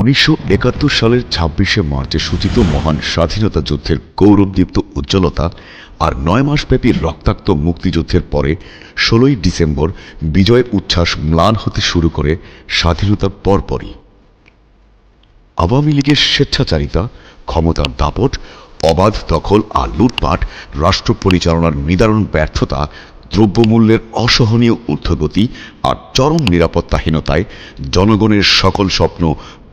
উনিশশো একাত্তর সালের ছাব্বিশে মার্চে সূচিত মহান স্বাধীনতা যুদ্ধের গৌরবদীপ্ত উজ্জ্বলতা আর নয় মাসব্যাপী রক্তাক্ত মুক্তিযুদ্ধের পরে ষোলোই ডিসেম্বর বিজয়ের উচ্ছ্বাস ম্লান হতে শুরু করে স্বাধীনতার পরপরই। আওয়ামী লীগের স্বেচ্ছাচারিতা, ক্ষমতার দাপট, অবাধ দখল আর লুটপাট, রাষ্ট্র পরিচালনার নিদারুণ ব্যর্থতা, দ্রব্যমূল্যের অসহনীয় ঊর্ধ্বগতি আর চরম নিরাপত্তাহীনতায় জনগণের সকল স্বপ্ন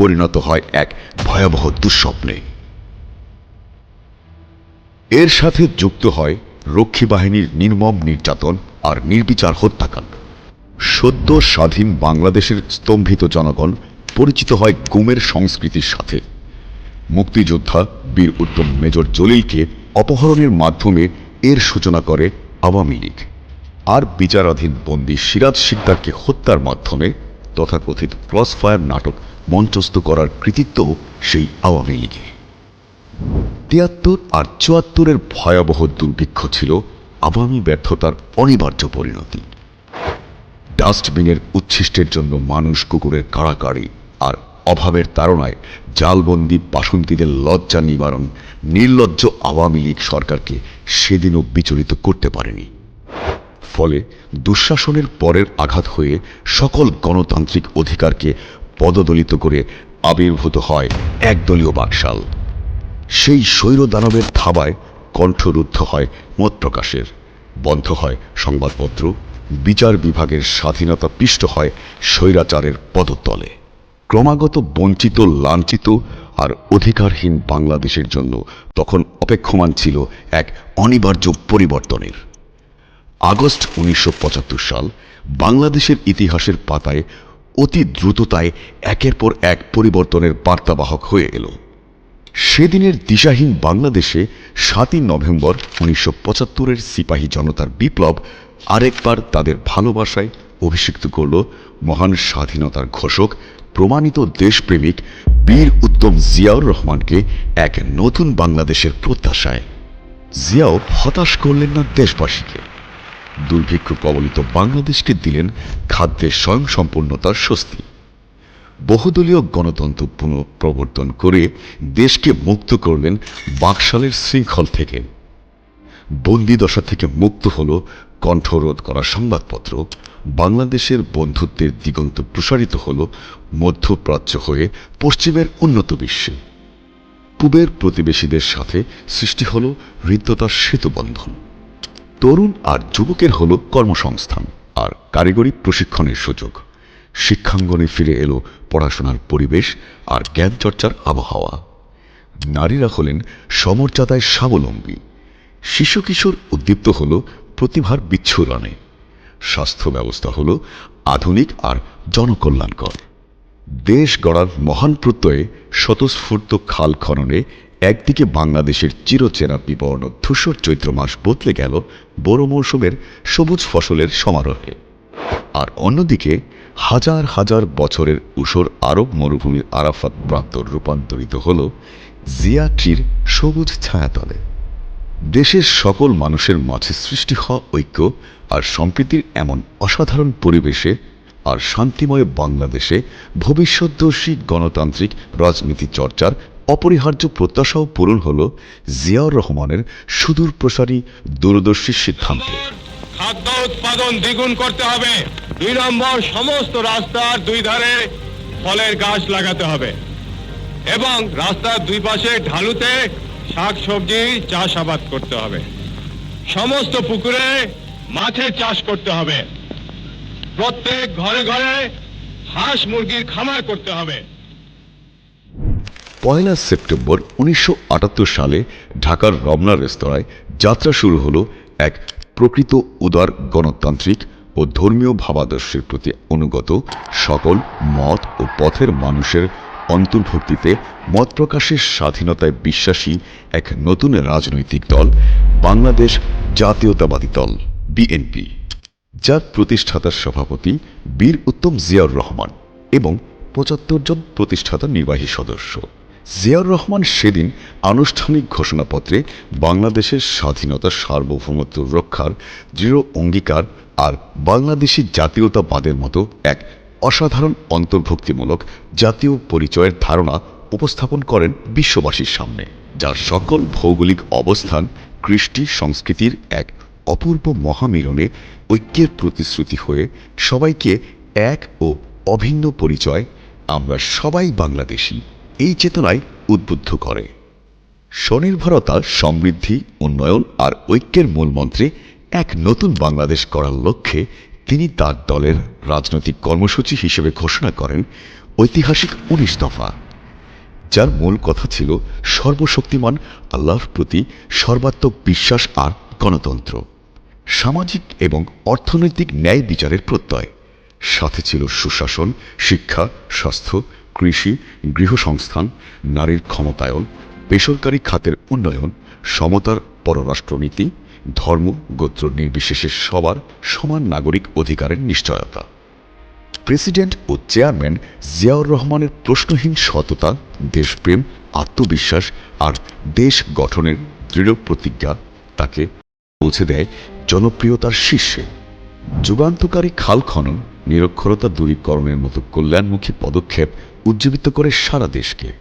পরিণত হয় এক ভয়াবহ দুঃস্বপ্নে। এর সাথে যুক্ত হয় রক্ষী বাহিনীর নির্মম নির্যাতন আর নির্বিচার হত্যাকাণ্ড। সদ্য স্বাধীন বাংলাদেশের স্তম্ভিত জনগণ পরিচিত হয় গুমের সংস্কৃতির সাথে। মুক্তিযোদ্ধা বীর উত্তম মেজর জলিলকে অপহরণের মাধ্যমে এর সূচনা করে আওয়ামী লীগ। আর বিচারাধীন বন্দী সিরাজ শিকদারকে হত্যার মাধ্যমে তথাকথিত ক্রসফায়ার নাটক মঞ্চস্থ করার কৃতিত্ব সেই আওয়ামী লীগে। তিয়াত্তর আর চুয়াত্তরের ভয়াবহ দুর্ভিক্ষ ছিল আওয়ামী ব্যর্থতার অনিবার্য পরিণতি। ডাস্টবিনের উচ্ছিষ্টের জন্য মানুষ কুকুরের কাড়াকাড়ি আর অভাবের তাড়নায় জালবন্দি বাসন্তীদের লজ্জা নিবারণ নির্লজ্জ আওয়ামী লীগ সরকারকে সেদিনও বিচলিত করতে পারেনি। ফলে দুঃশাসনের পরের আঘাত হয়ে সকল গণতান্ত্রিক অধিকারকে পদদলিত করে আবির্ভূত হয় একদলীয় বাকশাল। সেই স্বৈরদানবের থাবায় কণ্ঠরুদ্ধ হয় মত প্রকাশের। বন্ধ হয় সংবাদপত্র। বিচার বিভাগের স্বাধীনতা পিষ্ট হয় স্বৈরাচারের পদতলে। ক্রমাগত বঞ্চিত, লাঞ্ছিত আর অধিকারহীন বাংলাদেশের জন্য তখন অপেক্ষমান ছিল এক অনিবার্য পরিবর্তনের। আগস্ট উনিশশো পঁচাত্তর সাল বাংলাদেশের ইতিহাসের পাতায় অতি দ্রুততায় একের পর এক পরিবর্তনের বার্তাবাহক হয়ে এলো। সেদিনের দিশাহীন বাংলাদেশে সাতই নভেম্বর উনিশশো পঁচাত্তরের সিপাহী জনতার বিপ্লব আরেকবার তাদের ভালোবাসায় অভিষিক্ত করল মহান স্বাধীনতার ঘোষক, প্রমাণিত দেশপ্রেমিক বীর উত্তম জিয়াউর রহমানকে এক নতুন বাংলাদেশের প্রত্যাশায়। জিয়াও হতাশ করলেন না দেশবাসীকে। দুর্ভিক্ষ কবলিত বাংলাদেশকে দিলেন খাদ্যের স্বয়ংসম্পূর্ণতার স্বস্তি। বহুদলীয় গণতন্ত্র পুনঃপ্রবর্তন করে দেশকে মুক্ত করলেন বাকশালের শৃঙ্খল থেকে। বন্দিদশা থেকে মুক্ত হল কণ্ঠরোধ করা সংবাদপত্র। বাংলাদেশের বন্ধুত্বের দিগন্ত প্রসারিত হল মধ্যপ্রাচ্য হয়ে পশ্চিমের উন্নত বিশ্বে। পূবের প্রতিবেশীদের সাথে সৃষ্টি হল হৃদ্যতার সেতুবন্ধন। তরুণ আর যুবকের হল কর্মসংস্থান আর কারিগরি প্রশিক্ষণের সুযোগ। শিক্ষাঙ্গনে ফিরে এলো পড়াশোনার পরিবেশ আর জ্ঞান চর্চার আবহাওয়া। নারীরা হলেন সমর্যাদায় স্বাবলম্বী। শিশু কিশোর উদ্দীপ্ত হল প্রতিভার বিচ্ছুরণে। স্বাস্থ্য ব্যবস্থা হল আধুনিক আর জনকল্যাণকর। দেশ গড়ার মহান প্রত্যয়ে স্বতঃস্ফূর্ত খাল খননে একদিকে বাংলাদেশের চিরচেনা বিবর্ণ ধূসর চৈত্র মাস বদলে গেল বড় মৌসুমের সবুজ ফসলের সমারোহে। আর অন্যদিকে হাজার হাজার বছরের উষর আরব মরুভূমির আরাফাত প্রান্ত রূপান্তরিত হল জিয়া ট্রির সবুজ ছায়াতলে। দেশের সকল মানুষের মাঝে সৃষ্টি হওয়া ঐক্য আর সম্প্রীতির এমন অসাধারণ পরিবেশে আর শান্তিময় বাংলাদেশে ভবিষ্যৎদর্শী গণতান্ত্রিক রাজনীতি চর্চার অপরিহার্য প্রত্যাশাও পূরণ হল জিয়াউর রহমানের সুদূর প্রসারী দূরদর্শী সিদ্ধান্তে। খাদ্য উৎপাদন দ্বিগুণ করতে হবে। দুই নম্বর, সমস্ত রাস্তার দুই ধারে ফলের গাছ লাগাতে হবে। এবং রাস্তার দুই পাশে ঢালুতে শাক, সবজি চাষাবাদ করতে হবে। সমস্ত পুকুরে মাছের চাষ করতে হবে। প্রত্যেক ঘরে ঘরে হাঁস মুরগির খামার করতে হবে। পয়লা সেপ্টেম্বর উনিশশো আটাত্তর সালে ঢাকার রমনা রেস্তোরাঁয় যাত্রা শুরু হলো এক প্রকৃত উদার গণতান্ত্রিক ও ধর্মীয় ভাবাদর্শের প্রতি অনুগত সকল মত ও পথের মানুষের অন্তর্ভুক্তিতে মত প্রকাশের স্বাধীনতায় বিশ্বাসী এক নতুন রাজনৈতিক দল বাংলাদেশ জাতীয়তাবাদী দল, বিএনপি, যার প্রতিষ্ঠাতার সভাপতি বীর উত্তম জিয়াউর রহমান এবং পঁচাত্তর জন প্রতিষ্ঠাতা নির্বাহী সদস্য। জিয়াউর রহমান সেদিন আনুষ্ঠানিক ঘোষণাপত্রে বাংলাদেশের স্বাধীনতা সার্বভৌমত্ব রক্ষার দৃঢ় অঙ্গীকার আর বাংলাদেশি জাতীয়তাবাদের মতো এক অসাধারণ অন্তর্ভুক্তিমূলক জাতীয় পরিচয়ের ধারণা উপস্থাপন করেন বিশ্ববাসীর সামনে, যার সকল ভৌগোলিক অবস্থান, কৃষ্টি সংস্কৃতির এক অপূর্ব মহামিলনে ঐক্যের প্রতিশ্রুতি হয়ে সবাইকে এক ও অভিন্ন পরিচয়, আমরা সবাই বাংলাদেশী। এই চেতনায় উদ্বুদ্ধ করে। স্বনির্ভরতা, সমৃদ্ধি, উন্নয়ন আর ঐক্যের মূলমন্ত্রে এক নতুন বাংলাদেশ করার লক্ষ্যে তিনি তার দলের রাজনৈতিক কর্মসূচি হিসেবে ঘোষণা করেন ঐতিহাসিক উনিশ দফা। যার মূল কথা ছিল সর্বশক্তিমান, আল্লাহর প্রতি সর্বাত্মক বিশ্বাস আর গণতন্ত্র। সামাজিক এবং অর্থনৈতিক ন্যায় বিচারের প্রত্যয়। সাথে ছিল সুশাসন, শিক্ষা, স্বাস্থ্য, কৃষি, গৃহসংস্থান, নারীর ক্ষমতায়ন, বেসরকারি খাতের উন্নয়ন, সমতার পররাষ্ট্রনীতি, ধর্ম, গোত্র নির্বিশেষে সবার সমান নাগরিক অধিকারের নিশ্চয়তা। প্রেসিডেন্ট ও চেয়ারম্যান জিয়াউর রহমানের প্রশ্নহীন সততা, দেশপ্রেম, আত্মবিশ্বাস আর দেশ গঠনের দৃঢ় প্রতিজ্ঞা তাকে পৌঁছে দেয় জনপ্রিয়তার শীর্ষে। যুগান্তকারী খাল খনন নিরক্ষরতা দূরীকরণের মতো কল্যাণমুখী পদক্ষেপ উজ্জীবিত করে সারা দেশকে।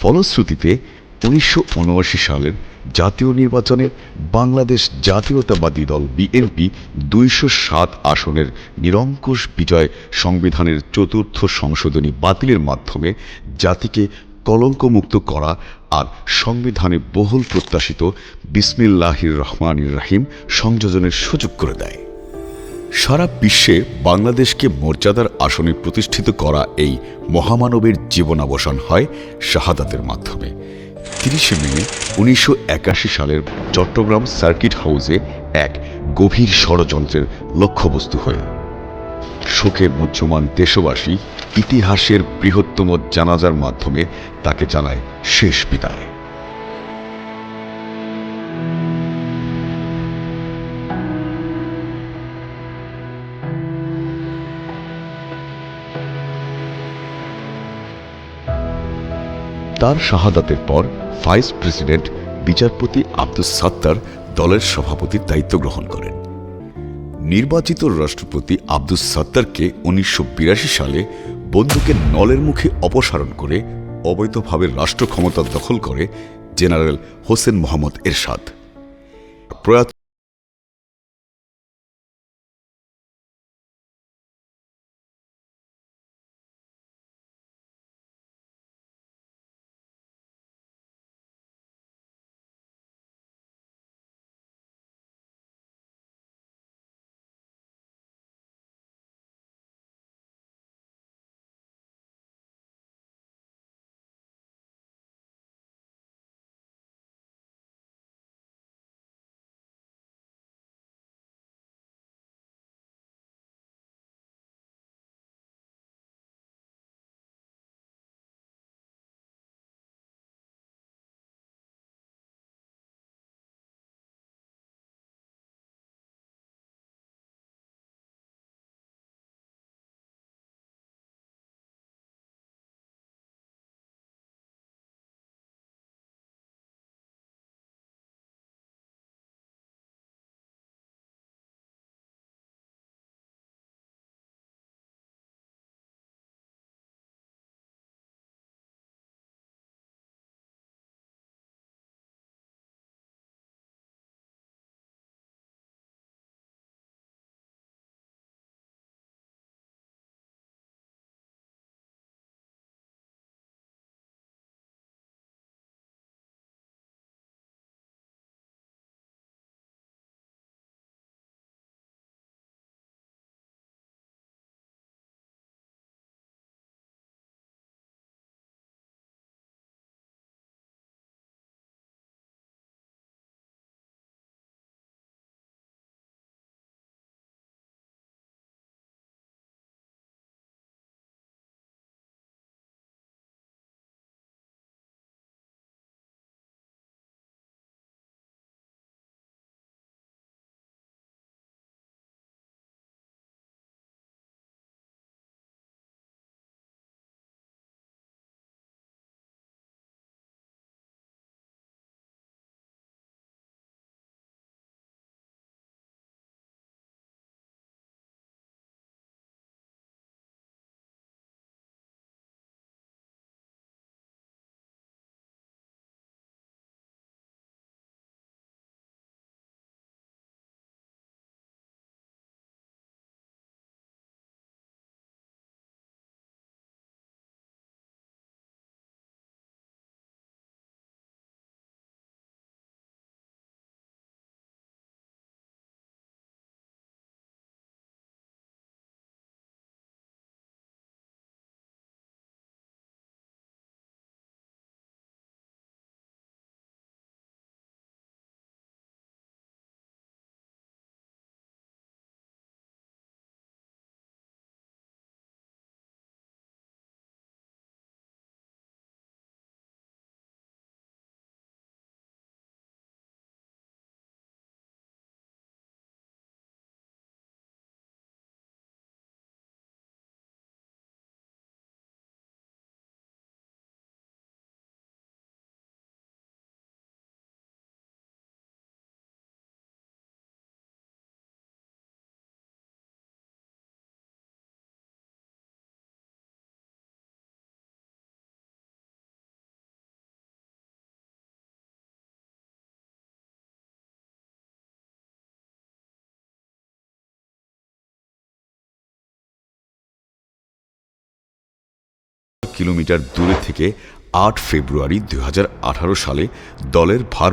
ফলশ্রুতিতে, উনিশশো উনআশি সালের জাতীয় নির্বাচনে বাংলাদেশ জাতীয়তাবাদী দল বিএনপি দুইশো সাত আসনের নিরঙ্কুশ বিজয় সংবিধানের চতুর্থ সংশোধনী বাতিলের মাধ্যমে জাতিকে কলঙ্কমুক্ত করা আর সংবিধানে বহুল প্রত্যাশিত বিসমিল্লাহির রহমানির রাহিম সংযোজনের সুযোগ করে দেয়। সারা বিশ্বে বাংলাদেশকে মর্যাদার আসনে প্রতিষ্ঠিত করা এই মহামানবের জীবনাবসান হয় শাহাদাতের মাধ্যমে। তিরিশে মে, উনিশশো একাশি সালের চট্টগ্রাম সার্কিট হাউসে এক গভীর ষড়যন্ত্রের লক্ষ্যবস্তু হয়ে শোকে মুহ্যমান দেশবাসী ইতিহাসের বৃহত্তম জানাজার মাধ্যমে তাকে জানায় শেষ বিদায়। তার শাহাদাতের পর ভাইস প্রেসিডেন্ট বিচারপতি আব্দুস সাত্তার দলের সভাপতির দায়িত্ব গ্রহণ করেন। নির্বাচিত রাষ্ট্রপতি আব্দুস সাত্তারকে উনিশশো বিরাশি সালে বন্দুকের নলের মুখে অপসারণ করে অবৈধভাবে রাষ্ট্র ক্ষমতা দখল করে জেনারেল হোসেন মোহাম্মদ এরশাদ। প্রয়াত কিলোমিটার দূরে থেকে আট ফেব্রুয়ারি দু হাজার আঠারো সালে দলের ভার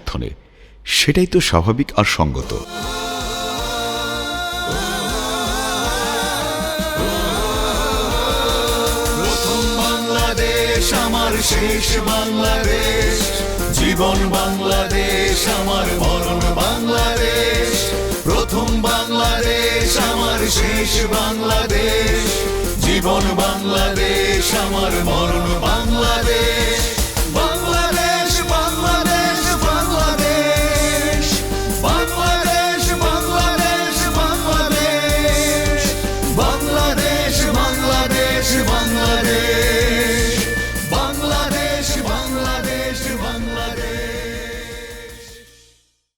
সমর্থনে। সেটাই তো স্বাভাবিক আর সঙ্গত। শেষ বাংলাদেশ। জীবন বাংলাদেশ, আমার মরণ বাংলাদেশ। প্রথম বাংলাদেশ, আমার শেষ বাংলাদেশ। জীবন বাংলাদেশ, আমার মরণ বাংলাদেশ।